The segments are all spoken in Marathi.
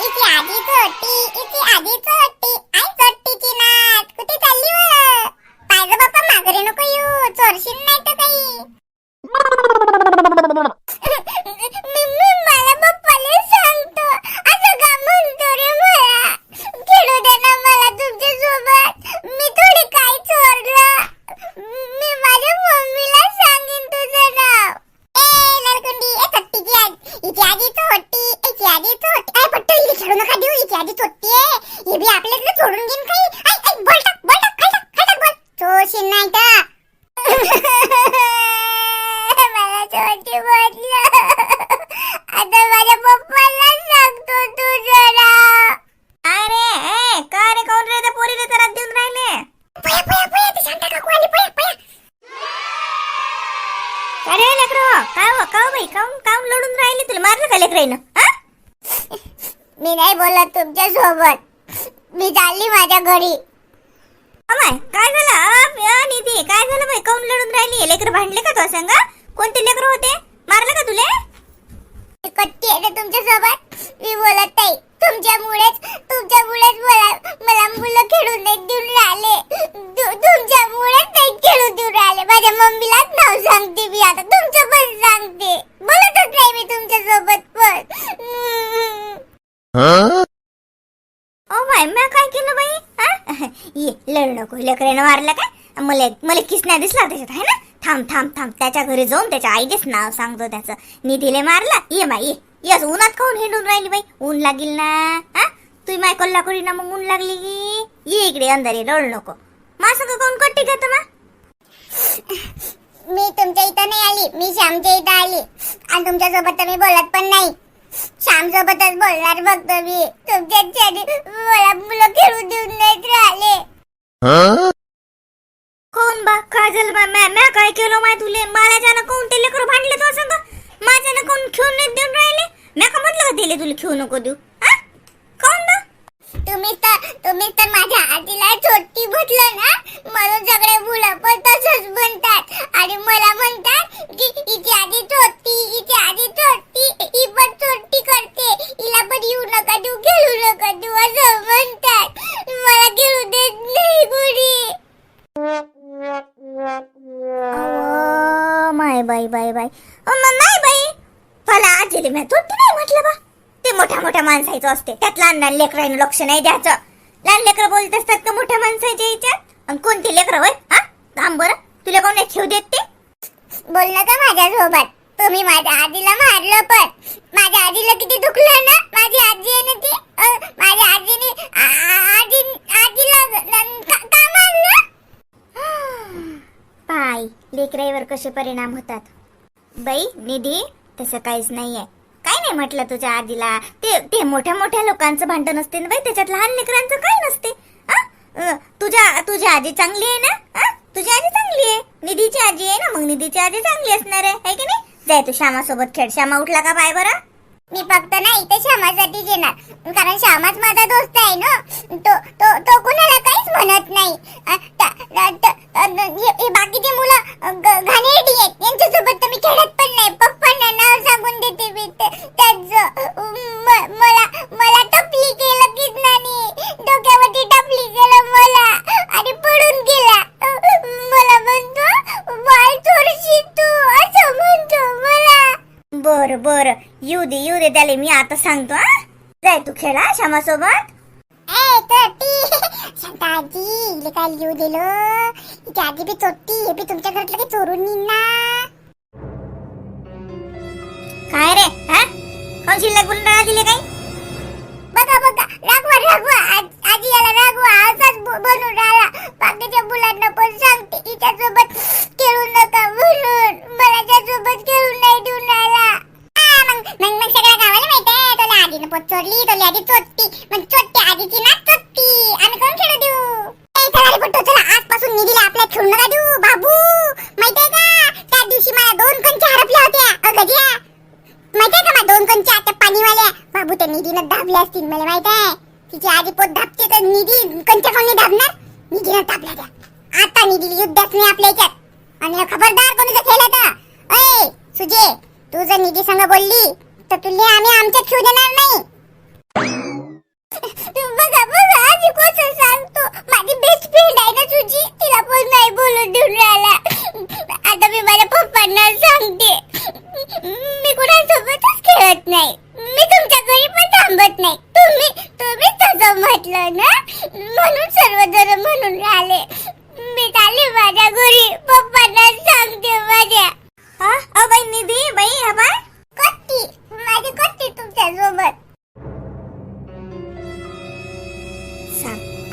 इथे आधी चोटी इथे आधी चोटी आई चोटीची नात. कुठे चालली व? पाहिलं बाप्पा माघारी नको येऊ. चोरशील नाही तर काही मी मी मला पप्पाला सांगतो असं का म्हणतो रे मला खेळू दे ना मला तुमच्यासोबत मी थोडी काय चोरलं मी माझ्या मम्मीला सांगेन तुझं नाव ए लडकुंडी ए चट्टीची आज हिची आधी चोटी हिची आधी चोटी ay पट्टू हिला खेळू नका देऊ हिची आधी हे बी आपल्याकडे सोडून घेईन काही ऐ ऐ बोल टाक बोल टाक खाल टाक खाल टाक बोल चोरशील नाही तर मला चोटी म्हटलं आता माझ्या पप्पाला सांगतो तू जरा अरे ए का रे काऊन रे त्या पोरीला त्रास देऊन राहिले पया पया पया ती शांता काकू आली पया पया अरे लेकरो काय हो का बाई काऊन काऊन लढून राहिले तुला मारलं का लेकराईनं हा मी नाही बोलत तुमच्यासोबत मी चालली माझ्या घरी. अमाय काय झालं? निधी काय झालं बाई? काऊन लढून राहिली? लेकर भांडले का तो संग? कोणते लेकर होते? मारलं का तुले? मी कट्टी आहे तुमच्यासोबत मी बोलत नाही. तुमच्यामुळेच तुमच्यामुळेच मला मला मुलं खेळून नाही देऊन राहिले. तु- तुमच्यामुळेच नाही खेळू देऊन राहिले. माझ्या मम्मीलाच नाव सांगते मी आता. तुमचं पण सांगते बोलतच नाही मी तुमच्यासोबत पण ओ माय मी काय केलं बाई हा ये लढ नको लेकरेनं मारलं का मला मला किसना दिसला त्याच्यात आहे ना? थांब थांब थांब. त्याच्या घरी जाऊन त्याच्या आईचेच नाव सांगतो त्याचं. निधीले मारला. ये बाई ये. उन्हात खाऊन हिंडून राहिली बाई? ऊन लागेल ना? हा? तुम्ही माय कोल्हापुरी ना मग ऊन लागली की? ये इकडे अंधारी ये रड नको. मासं सगळं कोण कट्टी घेतो मा? मी तुमच्या इथं नाही आली. मी श्यामच्या इथं आली. आणि तुमच्यासोबत तर मी बोलत पण नाही. श्याम सोबतच बोलणार फक्त मी तुमच्या मुलं खेळून देऊन नाहीत राहिले. कोण बा? काय झालं बा? म्या म्या काय केलं माय तुले? मला ज्यानं कोण ते लेकरं भांडले तो असं माझ्यानं कोण खेळून नाही देऊन राहिले. म्या का म्हटलं का दिले तुला खेळू नको देऊ? हा कोण बा? तुम्ही तर तुम्ही तर माझ्या आजीला छोटी म्हटलं ना? म्हणून सगळे मुलं पण तसंच म्हणतात. आणि मला म्हणतात की हिची आधी छोटी माणसाचं असते. त्यात लहान लहान लेकरांना लक्ष नाही द्यायचं. लहान लेकरं बोलत असतात का मोठ्या माणसाच्या याच्यात? आणि कोणते लेकरं होय? हा? थांब बरं. तुला कोण नाही खेळ देत ते? बोल नका माझ्यासोबत तुम्ही माझ्या आजीला मारलं पण. माझ्या आजीला किती दुखलं ना? माझी आजी आहे ना ती? माझ्या आजीने आजी आजीला न- का मारलं? पाय लेकराईवर कसे परिणाम होतात? बाई निधी तसं काहीच नाहीये. काय नाही म्हटलं तुझ्या आजीला ते ते मोठ्या मोठ्या लोकांचं भांडण असते ना बाई त्याच्यात लहान लेकरांचं काही नसते? तुझ्या तुझी आजी चांगली आहे ना? तुझी आजी चांगली आहे. निधीची आजी आहे ना मग निधीची आजी चांगली असणार आहे. की नाही? जाय तू श्यामासोबत खेळ. श्यामा उठला का बाय बरं? मी फक्त ना इथे श्यामासाठीच येणार. कारण श्यामाच माझा दोस्त आहे ना. तो तो तो कुणाला काहीच म्हणत नाही. अ, बाकीचे मुलं घाणेरडी आहेत. यांच्यासोबत तर मी खेळत पण नाही. पप्पांना नाव सांगून देते मी. त्याच मला मला टपली केलं किसनाने डोक्यावरती टपली केलं मला. आणि पडून गेला. मला म्हणतो बर बर. येऊ दे येऊ दे त्याला मी आता सांगतो हा. जाय तू खेळा श्यामासोबत. शांताजी इले काय लिहू दिलं? इथे आधी बी चोट्टी हे बी तुमच्या घरातलं काही चोरून नेईन ना. काय रे हा? कोण शिल्लक बोलून दिले काही? बघा बघा. रागवा रागवा. आज- आजी याला रागवा. असाच ब- बनून राहिला. बाकीच्या मुलांना पण सांगते. हिच्यासोबत खेळू नका म्हणून. मला त्यासोबत खेळून नाही देऊन राहिला आ, मग मग मग सगळ्या गावाला माहीत आहे तुला आधीनं पोत चोरली तुला आधी चोट्टी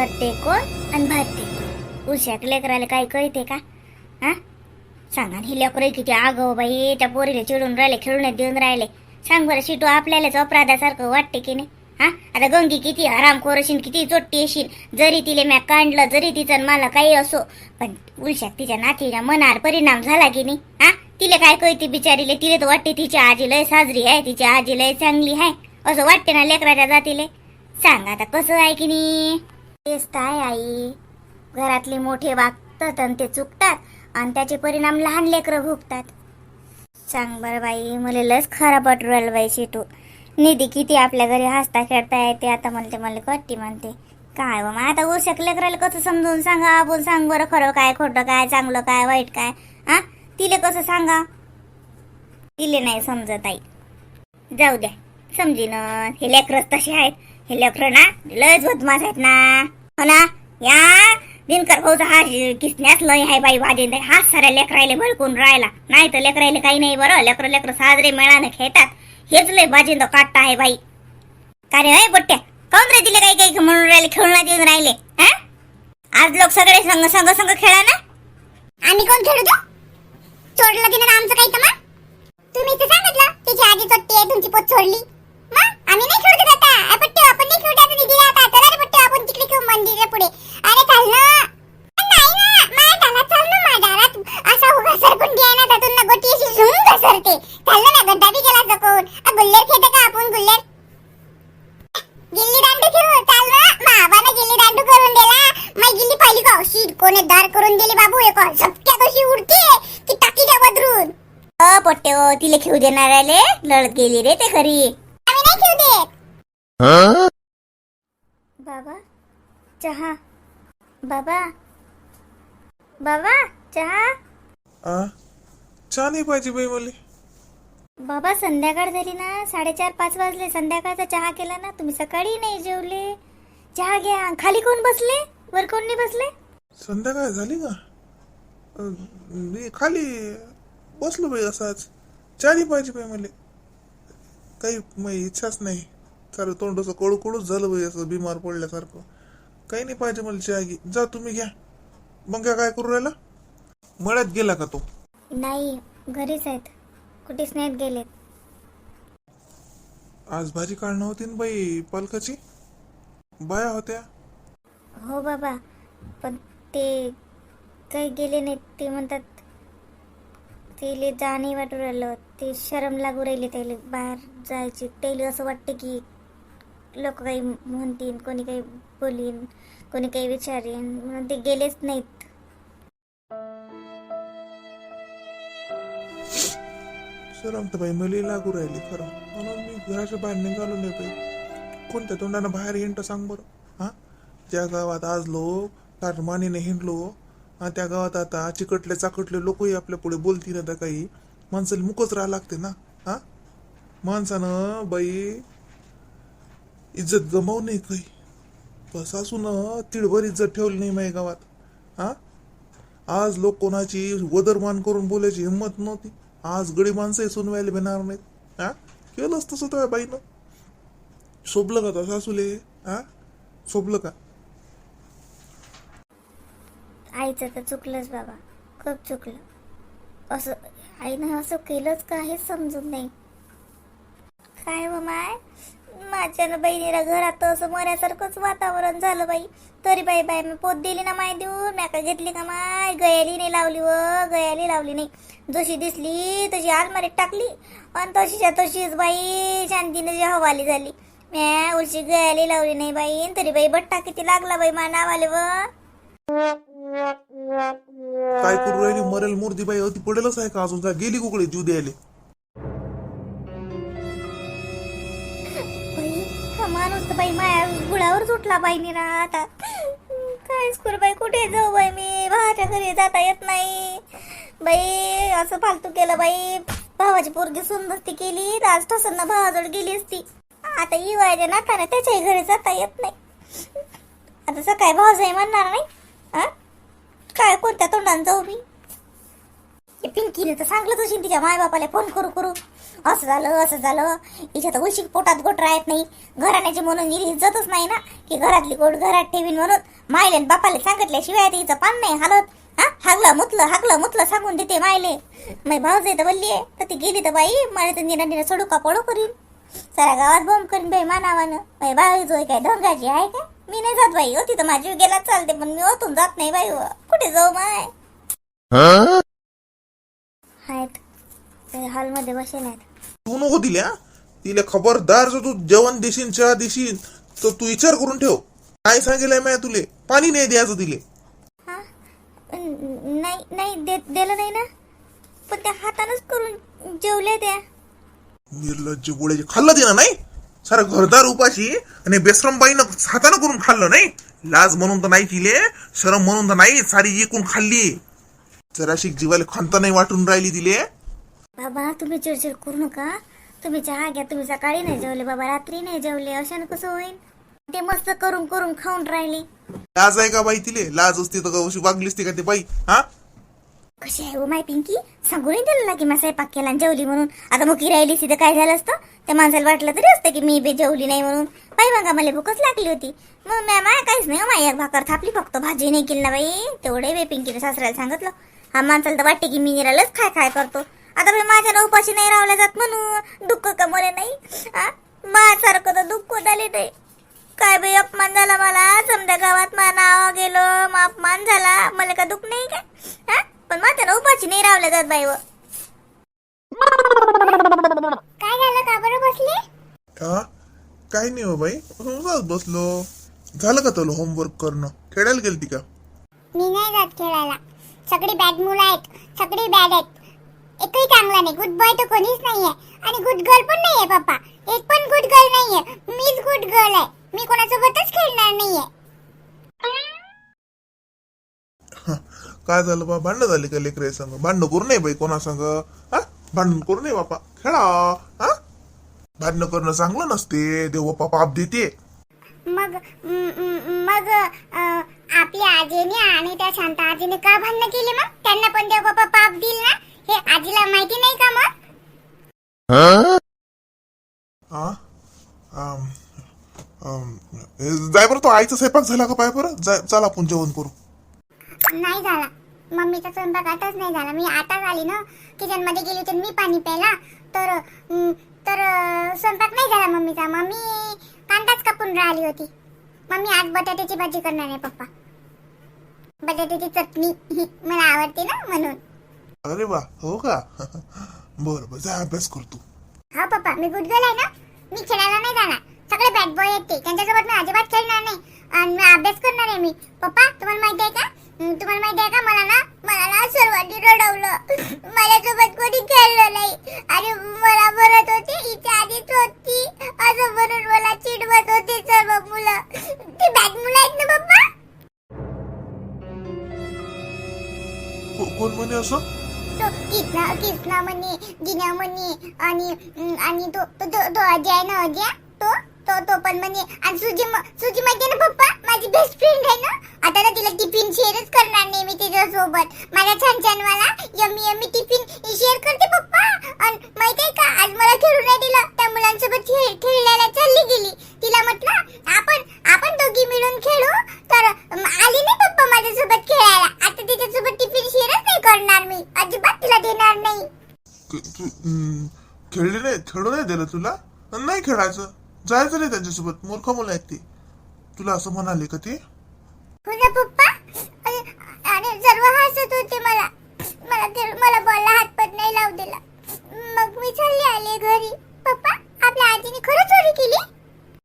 करते कोण आणि भरते कोण? उशाक लेकराला काय कळते का? हा? सांगा आणि ही लेकरं किती आगो बाई त्या पोरीला चिडून राहिले खेळून देऊन राहिले. सांग बरं शिटू आपल्यालाच अपराधासारखं वाटते की नाही? हा? आता गंगी किती आराम कोरशीन किती चोट्टी येशील जरी तिले म्या काढलं जरी तिचं मला काही असो पण उलशाक तिच्या नातीच्या मनावर परिणाम झाला की नाही? हा? तिला काय कळते बिचारीले? तिला तर वाटते तिची आजी लय साजरी आहे तिची आजी लय चांगली आहे. असं वाटते ना लेकराच्या जातीले? सांग आता कसं आहे की नाही? तेच तर आई. घरातले मोठे वागतात आणि ते चुकतात आणि त्याचे परिणाम लहान लेकरं भोगतात. सांग बरं बाई मला लस खराब वाटू बाईशी तू निधी किती आपल्या घरी हसता खेळता येते आता म्हणते मला कट्टी म्हणते. काय बा मग आता उशक लेकराला कसं समजून सांगा? आपण सांग बरं खरं काय खोटं काय चांगलं काय वाईट काय? हा तिले कसं सांगा? तिले नाही समजत आई. जाऊ द्या समजीन. हे लेकरच तसे आहेत. हे लेकर ना लयच बदमाश आहेत ना. हो ना या दिनकर भाऊचा हा किसण्यात लय आहे बाई वाजेन हा साऱ्या लेकरायले भडकून राहिला. नाही तर लेकरायले काही नाही बरं? लेकर लेकर साजरे मेळाने खेळतात. हेच लय बाजिंद काटता आहे बाई. का रे बट्ट्या काऊन रे दिले काही काही म्हणून राहिले खेळून देऊन राहिले? हा? आज लोक सगळे संघ संघ संघ खेळा ना आम्ही कोण खेळू देऊ सोडलं तिने आमचं काही तमा तुम्ही सांगितलं तिची आजी चोट्टी आहे तुमची पोत सोडली आम्ही नाही खेळू आता. आपण पट्टू आपण नाही खेळू आता दिदी आता. चला रे पट्टू आपण तिकडे खेळू मंदिराच्या पुढे. अरे चाल ना. नाही ना. माझ्या दारात चाल ना माझ्या दारात असा उगा सरकून दिया ना त्यातून ना गोटी अशी झुम घसरते चाल ना गड्डा बी गेला सकून गुल्लेर खेळते का आपण गुल्लेर? गिल्ली दांडू खेळू. चाल ना. बाबानं गिल्ली दांडू करून दिला. मग गिल्ली पाहिली का? अशी कोणी दार करून दिली बाबू. एक झपक्या कशी उडते. की टाकी द्या बदरून. अ पट्टे तिले खेळू देणार आले लढत गेली रे ते खरी आम्ही नाही खेळू देत बाबा चहा. बाबा. बाबा चहा? आ? चहा नाही पाहिजे बाई मला. बाबा संध्याकाळ झाली ना. साडेचार पाच वाजले. संध्याकाळचा चहा केला ना तुम्ही सकाळी नाही जेवले. चहा घ्या. खाली कोण बसले? वर कोण नाही बसले? संध्याकाळ झाली का? अ, मी खाली बसलो बाई असाच. चहा नाही पाहिजे बाई मला. काही इच्छाच नाही. चालू तोंड असं कडू कडूच झालं बाई असं बिमार पडल्यासारखं. काही नाही पाहिजे मला चहा जा तुम्ही घ्या. मग काय करू राहिला? मळ्यात गेला का तो? नाही घरीच आहेत. कुठेच नाहीत गेलेत? आज भाजी काढणं होती ना बाई पालकाची. बाया होत्या. हो बाबा पण ते काही गेले नाहीत. ते म्हणतात तेले जा नाही वाटू राहिलं. ते शरम लागू राहिले त्याला. बाहेर जायचे. त्याला असं वाटतं की लोक काही म्हणतील कोणी काही बोलीन कोणी काही विचारेन म्हणून ते गेलेच नाहीत. शरम तर मला लागू राहिली खरं. म्हणून मी घराच्या बाहेर निघालो नाही बाई. कोणत्या तोंडानं बाहेर हिंडतं सांग बरं. हां? ज्या गावात आज लोक ताटमानीने हिंडलो आणि त्या गावात आता चिकटले चाकटले लोकही आपल्या पुढे बोलतील आता काही. माणसाला मुकच राहा लागते ना. हां? माणसानं बाई इज्जत गमावून नाही. काही बस असून तिळभर इज्जत ठेवली नाही माझ्या गावात हा? आज लोक कोणाची वदरमान करून बोलायची हिंमत नव्हती. आज गडी माणसंही सुनवायला भेटणार नाहीत. हा? केलंच तसं त्या बाईनं. शोभलं का तसं असूले हा? शोभलं का? आईचं तर चुकलंच बाबा. खूप चुकलं. असं आईनं असं केलंच का हेच समजत नाही. काय व माय? माझ्या बहिणीला घरात असं मऱ्यासारखंच वातावरण झालं बाई. तरी बाई बाई मी पोत दिली ना माय देऊन मी का घेतली का माय? गयाली नाही लावली व गयाली लावली नाही. जशी दिसली तशी आलमारीत टाकली. आणि तशीच्या तशीच बाई शांतीने जी हवाली झाली. म्या उलशी गयाली लावली नाही बाई. तरी बाई बट्टा किती लागला बाई मा नावाले व. काय करू राहिली? मरेल मूर्ती बाई होती पडेलच आहे का अजून? गेली कुकडे जीव द्यायला? बाई माया गुळावर सुटला बाई निरा आता. काय स्कूल बाई कुठे जाऊ बाई मी? भावाच्या घरी जाता येत नाही. बाई असं फालतू केलं बाई. भावाची पोरगी सुंदरती केली तर आज ठसन्न भावाजवळ गेली असती. आता इवायच्या नाकाने त्याच्याही घरी जाता येत नाही. आता सकाळी भावजाई म्हणणार नाही हा? काय कोणत्या तोंडाने जाऊ मी? पिंकीने तर सांगलं तुझी तिच्या मायबापाला फोन करू करू. असं झालं असं झालं. हिच्या तर उशिक पोटात गोट राहत नाही. घराण्याची म्हणून हिला इज्जतच नाही ना. की घरातली गोड घरात ठेवीन म्हणून मायले बापाला सांगितल्याशिवाय आता हिचं पान नाही हालत. हा? हागलं मुतलं हागलं मुतलं सांगून देते मायले. मै भाऊ जाई तर बोलली आहे. तर ती गेली तर बाई मला तर निरा निरा सोडू का पडू करीन. साऱ्या गावात बॉम्ब करीन बाई मानावानं. बाई बाई जोय काय ढोंगाची आहे का मी नाही जात बाई. होती तर माझी गेला चालते पण मी ओतून जात नाही बाई. हो. कुठे जाऊ माय? आहेत हॉलमध्ये बसेल आहेत तू नको दिल्या. तिला खबरदार जर तू जेवण देशील चहा देशील तर तू विचार करून ठेव. काय सांगेलय मी तुले? पाणी नाही द्यायचं तिले. हा? नाही नाही दे दिलं नाही ना? पण त्या हातानच करून जेवले त्या. निर्लज्ज गोळ्याचे खाल्लं तिनं नाही? सारं घरदार उपाशी आणि बेसरमबाईनं हातानं करून खाल्लं नाही? लाज म्हणून तर नाही तिले शरम म्हणून तर नाही सारी एकूण खाल्ली. जराशी जीवाला खंत नाही वाटून राहिली तिले. बाबा तुम्ही चिडचिड करू नका. तुम्ही चहा घ्या तुम्ही सकाळी नाही जेवले बाबा रात्री नाही जेवले. अशानं कसं होईल? ते मस्त करून करून खाऊन राहिले. लाज आहे का बाई तिले? लाज असते तर कशी वागली असते का ते बाई? हा? कशी आहे हो माय पिंकी? सांगून नाही दिलं ना की मी स्वयंपाक केला आणि जेवली म्हणून. आता मुकी राहिली तिथं काय झालं असतं? त्या माणसाला वाटलं तरी असतं की मी बी जेवली नाही म्हणून. बाई मग मला भूकच लागली होती. मग मॅ माय काहीच नाही हो माय एक भाकर थापली फक्त भाजी नाही केली ना बाई. तेवढे बे पिंकीने सासऱ्याला सांगितलं. हा माणसाला तर वाटते की मी निरालच खाय खाय करतो. आता बाई माझ्या उपाशी नाही रावल्या जात म्हणून दुःख कमवले नाही? हा? माझ्यासारखं तर दुःख झाले नाही काय बाई अपमान झाला मला? समजा गावात मा नाव गेलो मग अपमान झाला. मला का दुःख नाही का? हा? पण माझ्या उपाशी नाही रावल्या जात बाई व. काय झालं? का बरं बसले? हा काही नाही हो बाई. बसलो. झालं का तुला होमवर्क करणं? खेळायला गेलती का? मी नाही जात खेळायला. सगळी बॅड मुलं आहेत. सगळी बॅड आहेत. एकही चांगला नाही. गुड बॉय तर कोणीच नाहीये. आणि गुड गर्ल पण नाहीये पप्पा एक पण गुड गर्ल नाहीये. मीच गुड गर्ल आहे. मी कोणासोबतच खेळणार नाहीये. काय झालं बा? भांडणं झाली का लेकरे संग? भांडणं करू नये बाई कोणा संग. हा? भांडण करू नये बापा. खेळा. हा? भांडणं करणं चांगलं नसते. देव बापा पाप देते. मग म- मग अं, आपल्या आजीने आणि त्या शांता आजीने का भांडणं केली मग? त्यांना पण देव बाप्पा पाप दिल ना? हे आजीला माहिती नाही का मग? हा? आम, आम, हे जाय बरं तो आईचा स्वयंपाक झाला का पाय बरं? जाय चला आपण जेवण करू. नाही झाला. मम्मीचा स्वयंपाक आताच नाही झाला. मी आताच आली ना. किचनमध्ये गेली होती मी पाणी प्यायला. तर अं, तर अं, स्वयंपाक नाही झाला मम्मीचा. मम्मी कांदाच कापून राहिली होती. मम्मी आज बटाट्याची भाजी करणार आहे पप्पा. बटाट्याची चटणी मला आवडते ना म्हणून. अरे वा हो का? बरं बरं जा अभ्यास करतो हा पप्पा मी गुड गर्ल आहे ना? मी खेळायला नाही जाणार. सगळे बॅड बॉय आहेत ते. त्यांच्यासोबत मी अजिबात खेळणार नाही. आणि मी अभ्यास करणार आहे मी. पप्पा तुम्हाला माहिती आहे का? तुम्हाला माहिती आहे का? मला ना मला ना सर्वांनी रडवलं. माझ्यासोबत कोणी खेळलं नाही. आणि मला म्हणत होते हिच्या आधीच होती. असं म्हणून मला चिडवत होते सर्व मुलं. ती बॅड मुलं आहेत ना पप्पा? कोण म्हणे असं? तो किसना किसना म्हणे जिना म्हणे आणि अं, आणि तो तो तो तो अजय आहे ना अजय तो तो तो. पण म्हणे आणि सुजी सुजी माहिती आहे ना पप्पा माझी बेस्ट फ्रेंड आहे ना. आता ना तिला टिफिन शेअरच करणार नाही मी तिच्यासोबत. माझ्या छान छान वाला यमी यमी टिफिन शेअर करते पप्पा. आणि माहिती आहे का आज मला खेळू नाही दिलं त्या मुलांसोबत खेळ खेळायला चालली गेली. तिला म्हटलं आपण आपण दोघी मिळून खेळू. तर आली नाही पप्पा माझ्यासोबत खेळायला. आता तिच्यासोबत टिफिन शेअरच नाही करणार मी. अजिबात तिला देणार नाही. खेळले नाही खेळू नाही दिलं तुला? नाही खेळायचं? जायचं नाही त्यांच्यासोबत. मूर्ख मुलं आहेत ते. तुला असं म्हणाले का ते? हो ना पप्पा? आणि आणि सर्व हसत होते मला. मला ते मला बॉलला हातपात नाही लावू दिला. मग मी चालले आले घरी. पप्पा आपल्या आजीने खरं चोरी केली?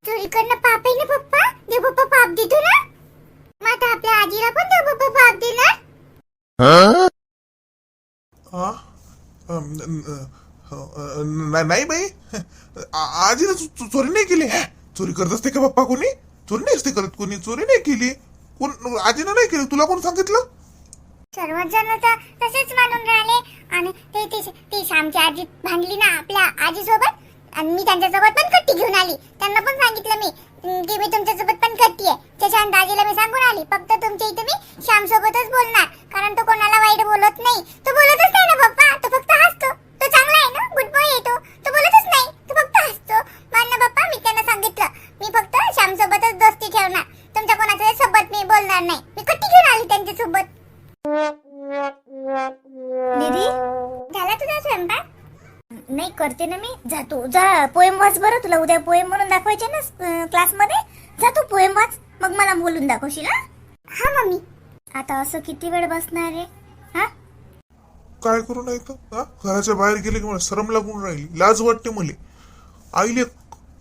चोरी करणं पाप आहे ना पप्पा? देव बाप्पा पाप देतो ना? मग आता आपल्या आजीला पण देव बाप्पा पाप देणार? हा? अम, अ, हो, नाही बाई. आ- आजीने चोरी नाही केली. चोरी करत असते का पप्पा कोणी? चोरी नाही असते करत कोणी. चोरी नाही केली. कोण आजीनं नाही केली. तुला कोण सांगितलं? सर्वच जण तसेच मानून राहिले. आणि ते ते ती श्यामची आजी भांडली ना आपल्या आजीसोबत. आणि मी त्यांच्यासोबत पण कट्टी घेऊन आली. त्यांना पण सांगितलं मी की मी तुमच्यासोबत पण कट्टी आहे. त्याच्या दाजीला मी सांगून आली फक्त तुमच्या इथे मी श्याम सोबतच बोलणार. कारण तो कोणाला वाईट बोलत नाही. तो बोलतच नाही ना पप्पा. तो फक्त हसतो. बॉय आहे तो? तो बोलतच नाही. तो फक्त हसतो. मान ना पप्पा मी त्यांना सांगितलं. मी फक्त श्याम सोबतच दोस्ती ठेवणार. तुमच्या कोणाच्या सोबत मी बोलणार नाही. मी कट्टी घेऊन आली त्यांच्यासोबत. निधी झाला तुझा स्वयंपाक? नाही करते ना मी. जा तू. जा पोएम वाच बरं. तुला उद्या पोएम म्हणून दाखवायचे ना क्लासमध्ये. जा तू पोएम वाच. मग मला बोलून दाखवशील हा? हा मम्मी. आता असं किती वेळ बसणार आहे? हा? काय करू नाही तर हा? घराच्या बाहेर गेले की मला शरम लागून राहिली. लाज वाटते मले. आईले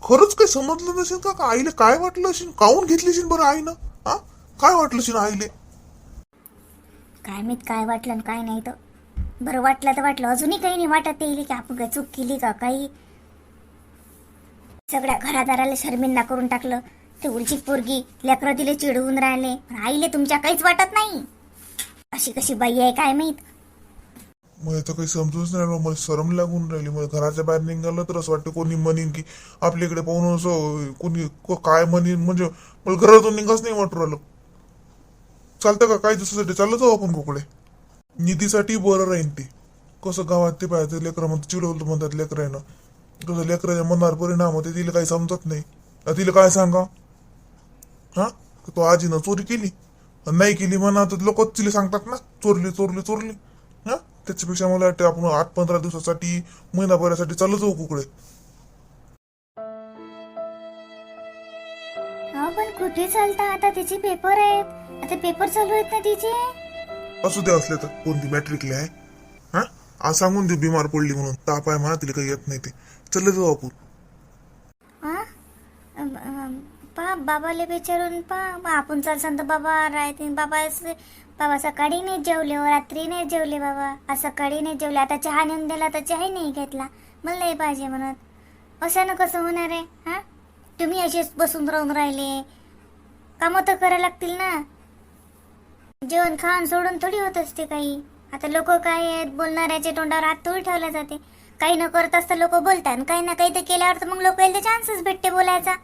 खरंच काही समजलं नसेल का? आईले काय वाटलं असेल? काऊन घेतली असेल बरं आईनं? हा? काय वाटलं असेल आईले? काय माहीत काय वाटलं आणि काय नाही तर. बरं वाटलं तर वाटलं. अजूनही काही नाही वाटत येईल की आपण काय चूक केली का काही? सगळ्या घरादाराला शर्मिंदा करून टाकलं. ते उलची पोरगी लेकरं तिले चिडवून राहिले. पण आईले तुमच्या काहीच वाटत नाही. अशी कशी बाई आहे काय माहीत? मला तर काही समजूच नाही राहिलं. मला शरम लागून राहिली. मला घराच्या बाहेर निघालं तर असं वाटतं कोणी म्हणेन की आपल्याकडे पाहून असं कोणी को काय म्हणेन? म्हणजे मला घरातून निघाच नाही वाटू राहिलं. चालतं का? काय दिवसासाठी चाललं जाऊ आपण कोकडे? निधीसाठी बरं राहीन ते. कसं गावात ते पाहिजे लेकरं म्हणतात चिडवलं म्हणतात लेकरांना कसं लेकराच्या मनावर परिणाम होते तिला काही समजत नाही. आता तिला काय सांगा? हा? तो आजीनं चोरी केली. नाही केली म्हणा तर लोक तिला सांगतात ना चोरली चोरली चोरली. त्याच्यापेक्षा मला वाटतं आपण आठ पंधरा दिवसासाठी महिनाभरासाठी चालू जाऊ कुकडे. हा पण कुठे चालता? आता तिचे पेपर आहेत. आता पेपर चालू आहेत ना तिचे? असू दे असले तर. कोणती मॅट्रिकली आहे? हा? आज सांगून देऊ बिमार पडली म्हणून. ताप आहे म्हणा तिला काही येत नाही ते. चल जाऊ आपण. हा अम, अम, पा बाबाले विचारून पा. मग आपण चालसान तर बाबा राहते बाबा बाबा सकाळी नाही जेवले हो रात्री नाही जेवले बाबा. आज सकाळी नाही जेवले आता चहा नेऊन दिला तर चहा नाही घेतला. मला नाही पाहिजे म्हणत. अशानं कसं होणार आहे हा? तुम्ही असेच बसून राहून राहिले. कामं तर करायला लागतील ना. जेवण खाऊन सोडून थोडी होत असते काही. आता लोक काय आहेत बोलणाऱ्याच्या तोंडावर हात थोडी ठेवला जाते. काही न करत असता लोक बोलतात काही ना काही ते केल्यावर तर मग लोक चान्सच भेटते बोलायचा.